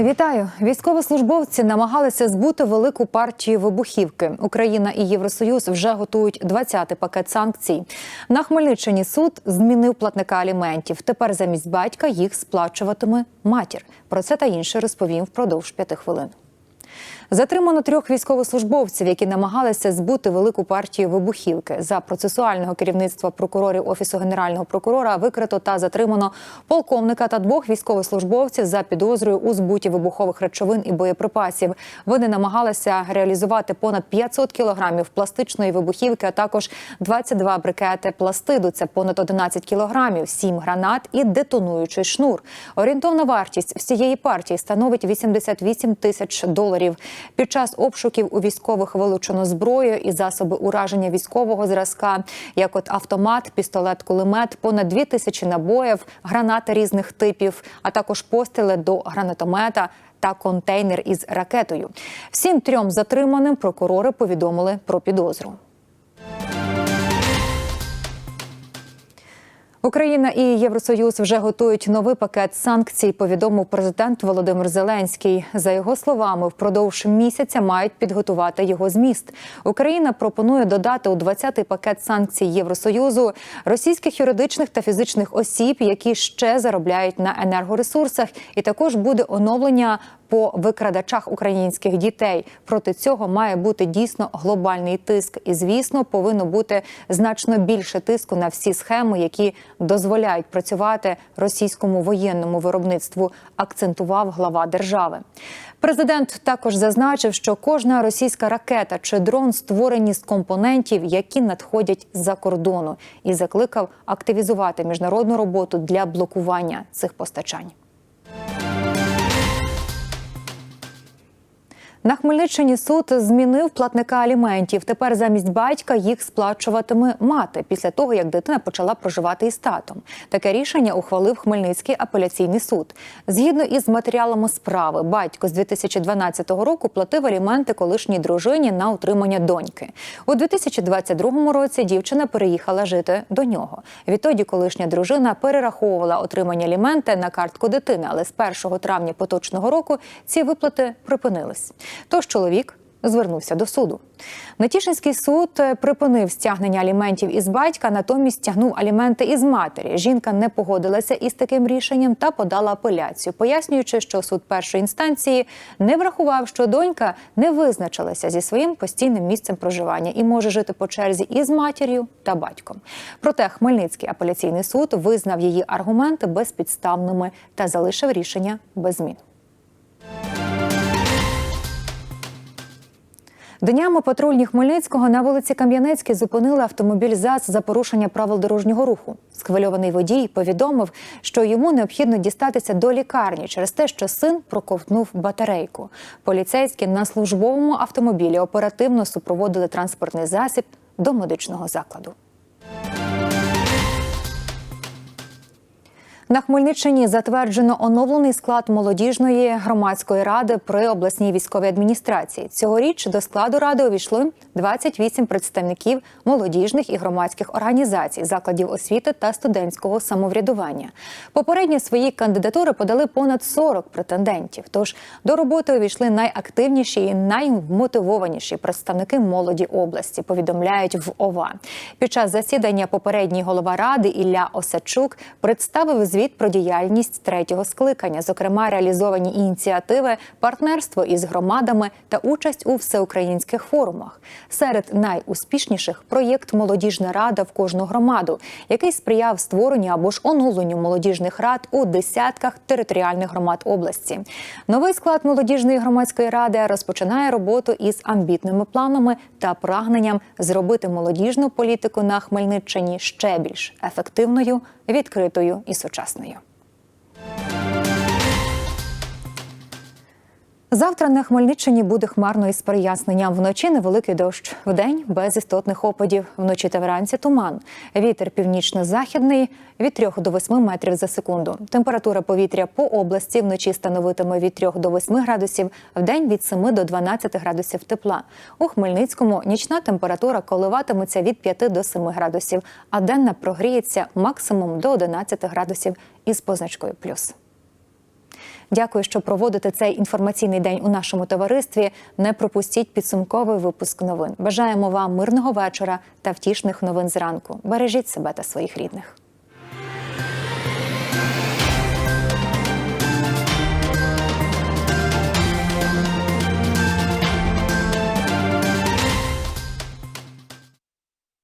Вітаю! Військовослужбовці намагалися збути велику партію вибухівки. Україна і Євросоюз вже готують 20-й пакет санкцій. На Хмельниччині суд змінив платника аліментів. Тепер замість батька їх сплачуватиме матір. Про це та інше розповім впродовж п'яти хвилин. Затримано трьох військовослужбовців, які намагалися збути велику партію вибухівки. За процесуального керівництва прокурорів офісу генерального прокурора викрито та затримано полковника та двох військовослужбовців за підозрою у збуті вибухових речовин і боєприпасів. Вони намагалися реалізувати понад 500 кілограмів пластичної вибухівки, а також 22 брикети пластиду. Це понад 11 кілограмів, 7 гранат і детонуючий шнур. Орієнтовна вартість всієї партії становить 88 тисяч доларів. Під час обшуків у військових вилучено зброю і засоби ураження військового зразка, як от автомат, пістолет, кулемет, понад дві тисячі набоїв, гранати різних типів, а також постріли до гранатомета. Та контейнер із ракетою. Всім трьом затриманим прокурори повідомили про підозру. Україна і Євросоюз вже готують новий пакет санкцій. Повідомив президент Володимир Зеленський. За його словами, впродовж місяця мають підготувати його зміст. Україна пропонує додати у 20-й пакет санкцій Євросоюзу російських юридичних та фізичних осіб, які ще заробляють на енергоресурсах, і також буде оновлення по викрадачах українських дітей. Проти цього має бути дійсно глобальний тиск, і звісно, повинно бути значно більше тиску на всі схеми, які дозволяють працювати російському воєнному виробництву. Акцентував глава держави. Президент також зазначив, що кожна російська ракета чи дрон створені з компонентів, які надходять з-за кордону, і закликав активізувати міжнародну роботу для блокування цих постачань. На Хмельниччині суд змінив платника аліментів. Тепер замість батька їх сплачуватиме мати після того, як дитина почала проживати із татом. Таке рішення ухвалив Хмельницький апеляційний суд. Згідно із матеріалами справи, батько з 2012 року платив аліменти колишній дружині на утримання доньки. У 2022 році дівчина переїхала жити до нього. Відтоді колишня дружина перераховувала отримані аліменти на картку дитини, але з 1 травня поточного року ці виплати припинились. Тож чоловік звернувся до суду. Натішинський суд припинив стягнення аліментів із батька, натомість стягнув аліменти із матері. Жінка не погодилася із таким рішенням та подала апеляцію, пояснюючи, що суд першої інстанції не врахував, що донька не визначилася зі своїм постійним місцем проживання і може жити по черзі із матір'ю та батьком. Проте Хмельницький апеляційний суд визнав її аргументи безпідставними та залишив рішення без змін. Днями патрульні Хмельницького на вулиці Кам'янецькій зупинили автомобіль ЗАЗ за порушення правил дорожнього руху. Схвильований водій повідомив, що йому необхідно дістатися до лікарні через те, що син проковтнув батарейку. Поліцейські на службовому автомобілі оперативно супроводили транспортний засіб до медичного закладу. На Хмельниччині затверджено оновлений склад молодіжної громадської ради при обласній військовій адміністрації. Цьогоріч до складу ради увійшли 28 представників молодіжних і громадських організацій, закладів освіти та студентського самоврядування. Попередні свої кандидатури подали понад 40 претендентів. Тож до роботи увійшли найактивніші і наймотивованіші представники молоді області. Повідомляють в ОВА. Під час засідання попередній голова ради Ілля Осачук представив звіт про діяльність третього скликання, зокрема реалізовані ініціативи, партнерство із громадами та участь у всеукраїнських форумах. Серед найуспішніших проєкт Молодіжна рада в кожну громаду, який сприяв створенню або ж оновленню молодіжних рад у десятках територіальних громад області. Новий склад молодіжної громадської ради розпочинає роботу із амбітними планами та прагненням зробити молодіжну політику на Хмельниччині ще більш ефективною, відкритою і сучасною. Прекрасною. Завтра на Хмельниччині буде хмарно із переясненням. Вночі невеликий дощ. Вдень без істотних опадів. Вночі та вранці туман. Вітер північно-західний від 3 до 8 метрів за секунду. Температура повітря по області вночі становитиме від 3 до 8 градусів, вдень від 7 до 12 градусів тепла. У Хмельницькому нічна температура коливатиметься від 5 до 7 градусів, а денна прогріється максимум до 11 градусів із позначкою плюс. Дякую, що проводите цей інформаційний день у нашому товаристві. Не пропустіть підсумковий випуск новин. Бажаємо вам мирного вечора та втішних новин зранку. Бережіть себе та своїх рідних.